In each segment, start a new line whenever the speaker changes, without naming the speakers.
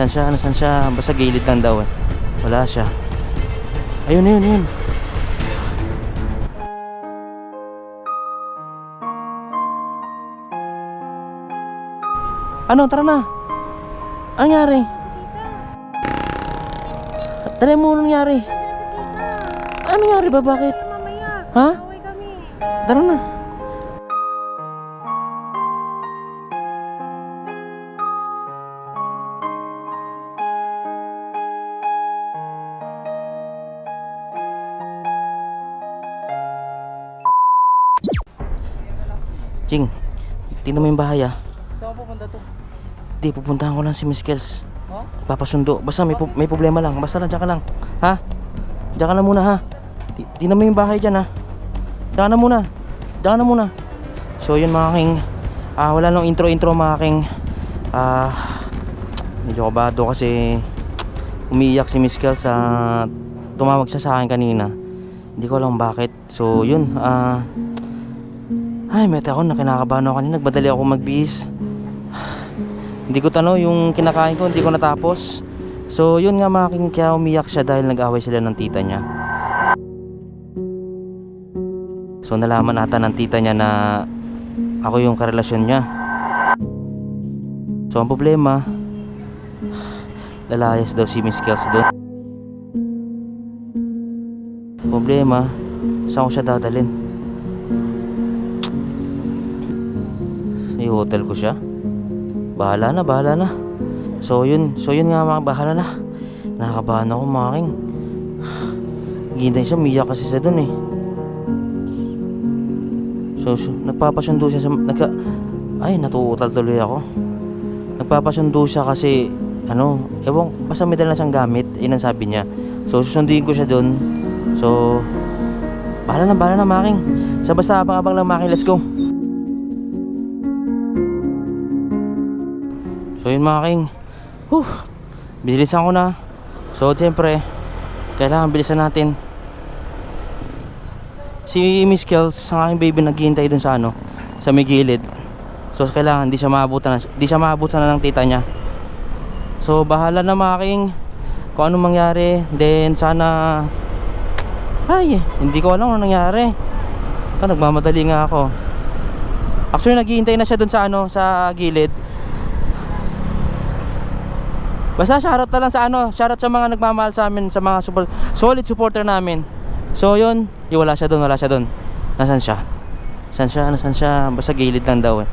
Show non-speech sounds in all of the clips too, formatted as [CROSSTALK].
Saan siya? Nasaan siya? Basta gilid lang daw eh. Wala siya. Ayun, ayun, ayun. Ano? Tara na. Ano nangyari? Tara mo, ano nangyari? Ano nangyari ba? Bakit? Ha? Tara na. Jing, tingnan mo yung bahay ah.
Saan pupunta to?
Di, pupuntahan ko lang si Miss Kels.
Oh?
Papasundo. Basta may, may problema lang. Basta lang, dyan ka lang. Ha? Dyan ka lang muna ha. Ti- Tingnan mo yung bahay dyan ha. Dyan ka na muna. Dyan ka na muna. So yun mga king. Ah, wala nang intro-intro mga king. Ah, medyo kabado kasi umiiyak si Miss Kels sa tumawag siya sa akin kanina. Hindi ko alam bakit. So yun. Ah, ay, mete ako na kinakabahan ako kanina. Nagbadali ako magbihis. Hindi ko tano yung kinakain ko, hindi ko natapos. So, yun nga mga king, kaya umiyak siya dahil nag-away sila ng tita niya. So, nalaman ata ng tita niya na ako yung karelasyon niya. So, ang problema, lalayas daw si Miss Kels doon. Problema, saan ko siya dadalhin? Sa hotel ko siya? Bahala na, bahala na. So yun, so yun nga mga bahala na. Nakakabahan ako mga king. Hintay siya, miyak kasi sa dun eh. So, so nagpapasundo siya sa, nagka, ay natuutal tuloy ako. Nagpapasundo siya kasi, ano, ewan, basta may dala siyang gamit, yun ang sabi niya. So susunduin ko siya dun. So, bahala na, bahala na mga king. Sa basta abang-abang lang mga king, let's go. So yun mga king. Whew, Binilisan ko na. So siyempre Kailangan bilisan natin. Si Miss Kels Ang aking baby naghihintay dun sa ano Sa may gilid. So kailangan di siya maabutan na, di siya maabutan na ng tita niya. So bahala na mga king. Kung anong mangyari Then sana Ay hindi ko alam ano nangyari. Ito nagmamadali nga ako. Actually naghihintay na siya dun sa ano Sa gilid Basta shoutout na lang sa ano, shoutout sa mga nagmamahal sa amin, sa mga support, solid supporter namin. So yun, yung wala siya doon, wala siya doon. Nasaan siya? Saan siya? Nasaan siya? Basta gilid lang daw eh.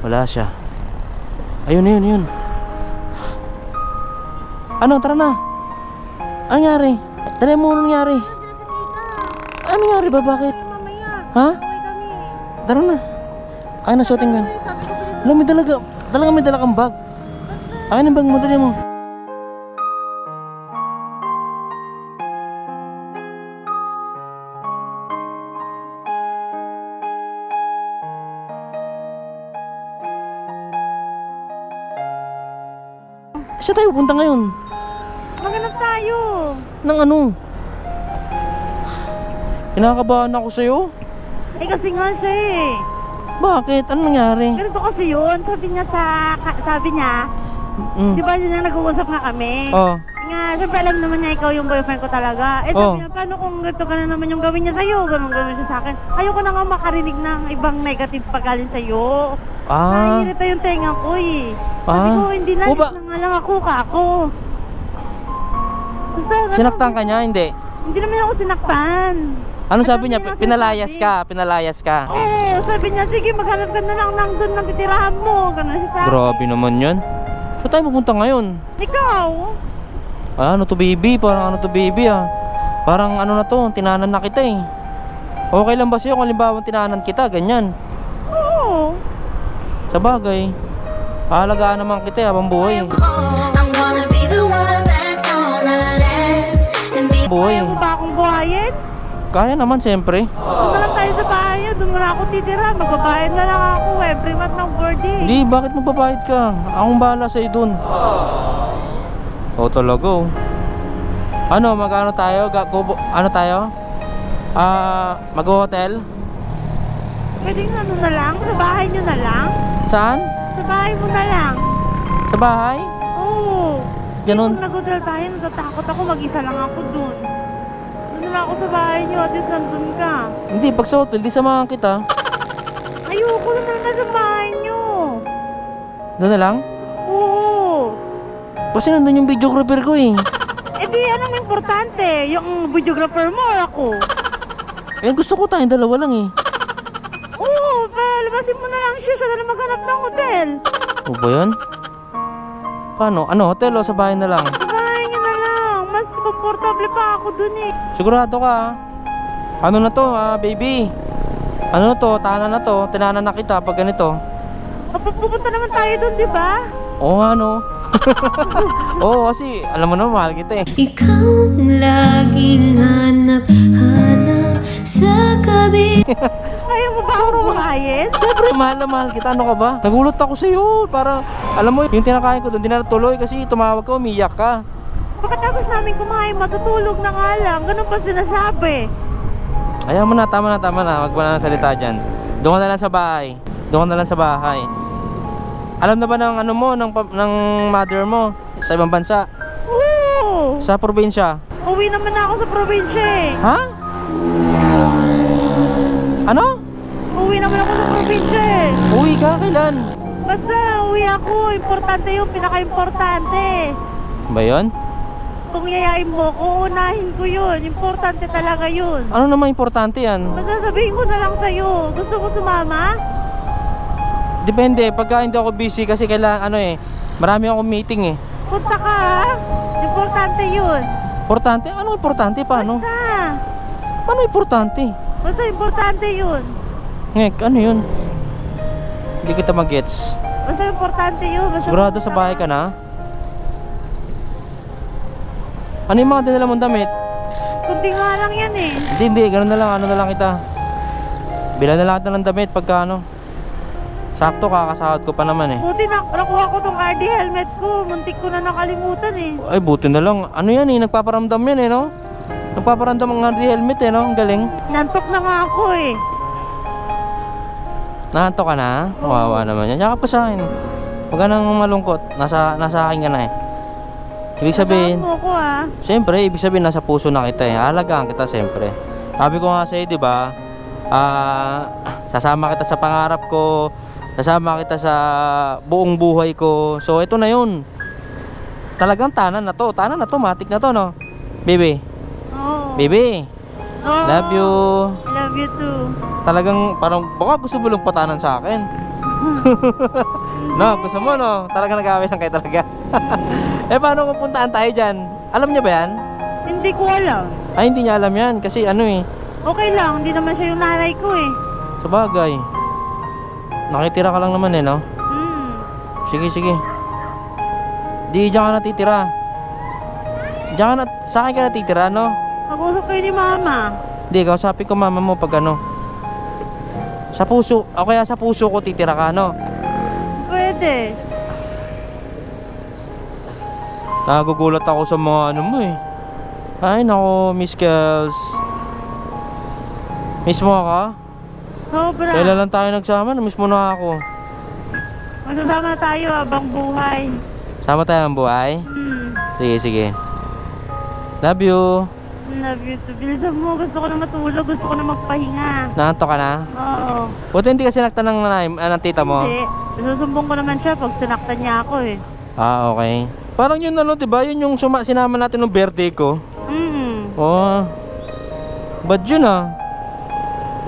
Wala siya. Ayun, ayun, ayun. Ano, tara na. Ano nangyari? Tara mo, ano nangyari? Ano nangyari ba? Bakit? Ha? Tara na. Ay, na shooting gun. Alam, may dalaga, talaga may dala kang bag. Akin ang bag mo, dali mo. Saan tayo pupunta ngayon?
Maganap tayo.
Nang ano? Kinakabahan ako sa'yo?
Eh kasi nga siya eh.
Bakit? Ano nangyari?
Ganito kasi yun. Sabi niya sa, ka- sabi niya,
Mm.
di ba yun ang nag-uusap nga kami?
Oh.
Nga, siyempre alam naman niya ikaw yung boyfriend ko talaga. Eh
Oh.
sabi niya, paano kung ganito ka na naman yung gawin niya sa'yo? Ganun gawin siya sa akin. Ayoko na nga makarinig ng ibang negative pagaling sa'yo.
Ah.
Naiirita yung tenga ko eh. Sabi
Ah.
ko, hindi na,
O ba-
na nga lang ako, kako. Basta, ano,
Sinaktan ka niya? Hindi.
Hindi naman ako sinaktan.
Ano
Ang
sabi niya? Pinalayas ka, pinalayas ka.
Oo, sabi niya, sige, maghanap ka na lang ng doon ng titirahan mo. Ganun siya sa akin.
Grabe naman yun. Saan tayo pupunta ngayon?
Ikaw?
Ah, ano to baby? Parang ano to baby ah. Parang ano na to, tinanan na kita eh. Okay lang ba sa'yo kung halimbawa tinanan kita, ganyan?
Oo.
Sa bagay. Aalagaan naman kita eh, habang buhay.
Be
Buhay.
Kaya mo ba akong buhayin?
Kaya naman siyempre.
Doon na lang tayo sa bahay. Doon na ako titira. Magbabayad na lang ako. Every month ng birthday.
Hindi, bakit magbabayad ka? Akong bahala sa'yo dun. Oo talaga oh. Ano, magano tayo? Ga- kubo- ano tayo? Ah, mag-hotel?
Pwede ano na lang? Sa bahay nyo na lang?
Saan?
Sa bahay mo na lang?
Sa bahay?
Oo.
ganun?
Pag nag-hotel tayo, natatakot ako. Mag-isa lang ako dun. Doon na lang ako sa bahay niyo at least nandun ka.
Hindi, pag sa hotel, di samahan kita.
Ayoko na sa bahay niyo.
Doon na lang? Kasi nandun yung videographer ko eh.
Eh di, anong importante? Yung videographer mo or ako?
Eh, gusto ko tayong dalawa lang eh.
Oo, palabasin mo na lang siya. Siya na lang maghanap ng hotel.
O ba yun? Paano? Ano, hotel o sa bahay na lang?
Sa bahay niyo na lang. Mas komportable pa ako dun eh.
Sigurado ka ah. Ano na to, ah, baby? Ano na to? Tahanan na to. Tinanan na kita pag ganito.
Kapag pupunta naman tayo dun, di ba?
Oo nga no. [LAUGHS] Oo kasi alam mo naman mahal kita eh.
Ikaw ang laging hanap-hanap sa gabi [LAUGHS]
Kaya mo ba ako buhayin?
Siyempre mahal na mahal kita. Ano ka ba? Nagulat ako sa iyo. Parang alam mo yung tinakain ko doon di na natuloy kasi tumawag ka umiyak ka.
Pagkatapos namin kumain, matutulog na nga lang. Ganun pa sinasabi.
Ayaw mo na, tama na, tama na. Wag mo na ng salita dyan. Doon ka na lang sa bahay. Doon ka na lang sa bahay. Alam na ba ng ano mo, ng, ng mother mo sa ibang bansa?
Oo!
Sa probinsya?
Uwi naman na ako sa probinsya eh.
Ha? Ano?
Uwi naman ako sa probinsya eh.
Uwi ka? Kailan?
Basta uwi ako. Importante yung pinaka-importante.
Ba yun?
Kung yayain mo ko, unahin ko yun. Importante talaga yun.
Ano naman importante yan?
Basta sabihin ko na lang sa'yo. Gusto ko sumama?
Depende, pagka hindi ako busy kasi kailangan ano eh, marami akong meeting eh.
Punta ka ha? Importante yun.
Importante? Ano importante? Paano?
Basta.
Paano importante?
Basta importante yun.
Ngek, ano yun? Hindi kita mag-gets.
Basta importante yun. Basta
Sigurado sa bahay ka na? Ano yung mga dinala mong damit?
Kundi nga lang yan eh.
Hindi, hindi. Ganun na lang. Ano na lang kita. Bila na lang kita ng damit pagka ano. Sakto, kakasahod ko pa naman eh.
Buti na, nakuha ko tong RD helmet ko. Muntik ko na nakalimutan eh.
Ay, buti na lang. Ano yan eh? Nagpaparamdam yan eh, no? Nagpaparamdam ang RD helmet eh, no? Ang galing.
Nantok na nga ako eh.
Nahanto ka na? Kawawa naman yan. Yakap ka sa akin. Huwag ka nang malungkot. Nasa, nasa akin ka na eh. Ibig sabihin,
mo ko ah.
siyempre, ibig sabihin nasa puso na kita eh. Alagaan kita siyempre. Sabi ko nga sa'yo, di ba? Ah, sasama kita sa pangarap ko. Sasama kita sa buong buhay ko. So, ito na yun. Talagang tanan na to. Tanan na to. Matik na to, no? Baby.
Oo.
Baby.
Oo.
Love you.
I love you too.
Talagang parang baka gusto mo lang patanan sa akin. [LAUGHS] no, gusto mo no? Talaga nag-away lang kayo talaga. [LAUGHS] eh paano kung puntaan tayo dyan? Alam niya ba yan?
Hindi ko alam.
Ay hindi niya alam yan kasi ano eh.
Okay lang, hindi naman siya yung nanay ko eh.
Sa bagay. Nakitira ka lang naman eh no?
Hmm.
Sige sige. Di dyan ka natitira. Diyan ka na, sa akin ka natitira no?
Mag-usap kayo ni mama.
Di, kausapin ko mama mo pag ano. Sa puso, o kaya sa puso ko titira ka no?
Pwede.
Nagugulat ako sa mga ano mo eh. Ay nako, Miss Kels. Miss mo ako?
Sobra.
Kailan lang tayo nagsama? Na-miss mo na ako.
Masasama tayo habang buhay.
Sama tayo ang buhay?
Hmm.
Sige, sige. Love you.
Love you too. Bilisan mo. Gusto ko na matulog. Gusto ko na magpahinga.
Nahanto ka na?
Oo.
Buti hindi kasi nakta ng, nanay, ah, ng tita mo?
Hindi. Susumbong ko naman siya pag sinaktan niya ako eh.
Ah, okay. Parang yun ano, di ba? Yun yung suma- sinama natin ng birthday ko.
Hmm.
Oh. Bad yun ah.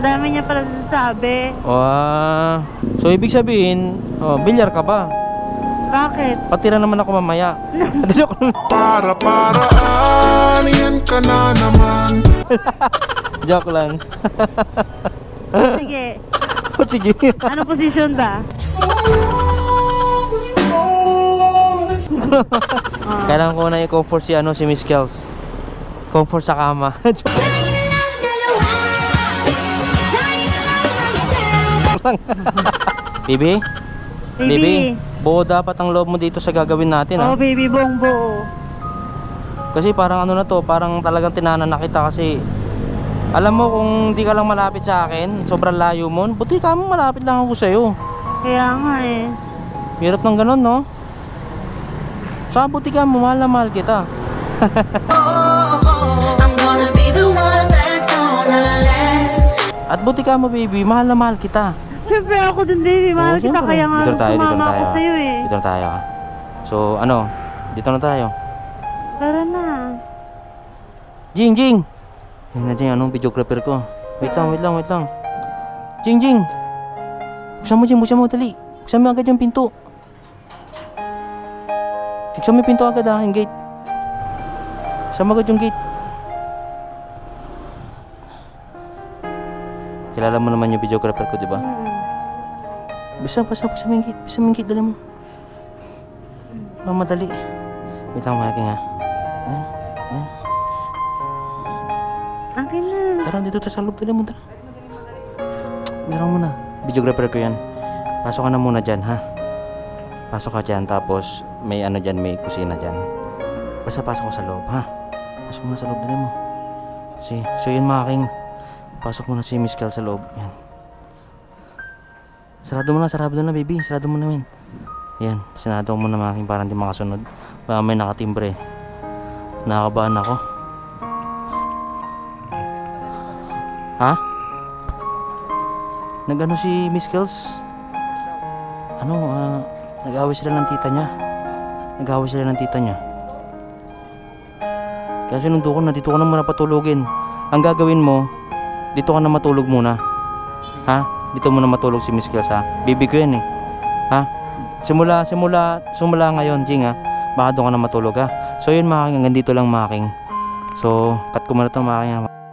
Dami niya pala sasabi.
Oh. So, ibig sabihin, oh, bilyar ka ba?
Bakit?
Patira naman ako mamaya. [LAUGHS] Joke lang.
Para paraan, yan ka na naman [LAUGHS]
Joke lang. [LAUGHS]
Sige.
Oh, Sige.
Ano posisyon ba? Ah.
Kailangan ko na i-comfort si ano si Miss Kels. Comfort sa kama. [LAUGHS] Bibi?
Baby.
buo dapat ang loob mo dito sa gagawin natin
Oh,
ha.
baby bongbo.
Kasi parang ano na to, parang talagang tinanan na kita kasi alam mo kung di ka lang malapit sa akin, sobrang layo mo, buti ka mo malapit lang ako sa'yo.
Kaya nga eh.
Hirap ng ganun, no? Sa butika mo, mahal na mahal kita. [LAUGHS]
I'm gonna be the one that's gonna last.
At butika mo, baby, mahal na mahal kita.
Siyempre ako din, baby. Mahal
Oo,
kita
siyempre.
kaya nga
Dito na tayo, dito na
sumama
tayo.
ako sa'yo eh.
Dito na tayo. ah. So, ano? Dito na tayo.
Tara na.
Jing, Jing! Ayun na, Jing, anong videographer ko? Wait lang, wait lang, wait lang. Jing, Jing! Buksan mo, Jing, buksan mo, dali. Buksan mo agad yung pinto. Buksan mo yung pinto agad ah, yung gate. Buksan mo agad yung gate. Kilala mo naman yung videographer ko, di ba?
Mm.
Basta, basta, basta gate. Basta gate, dali mo. Mamadali. Wait lang, mayaking ha. Ayan, ayan.
Akin na.
Tara, dito tayo sa loob. Dali mo, tara. Meron mo na. Videographer ko yan. Pasok ka na muna dyan, ha? Pasok ka dyan, tapos may ano dyan, may kusina dyan. Basta pasok ko sa loob, ha? Pasok mo na sa loob, dali mo. Si, so yun mga king. Pasok mo na si Miss Kel sa loob. Yan. Sarado mo na, sarado na, baby. Sarado mo na, men. Yan, sinado mo na mga king para hindi makasunod. Baka may nakatimbre. Nakakabahan ako. Ha? Nagano si Miss Kels? Ano, ah, nag-away sila ng tita niya. Nag-away sila ng tita niya. Kaya sinundo ko na, dito ko na muna patulogin. Ang gagawin mo, dito ka na matulog muna. Ha? Dito muna matulog si Miss Kels ha. Bibi ko yan eh. Ha? Simula, simula, simula ngayon, Jing ha. Baka doon ka na matulog ha. So yun mga king, hanggang dito lang mga king. So, cut ko muna ito mga king ha.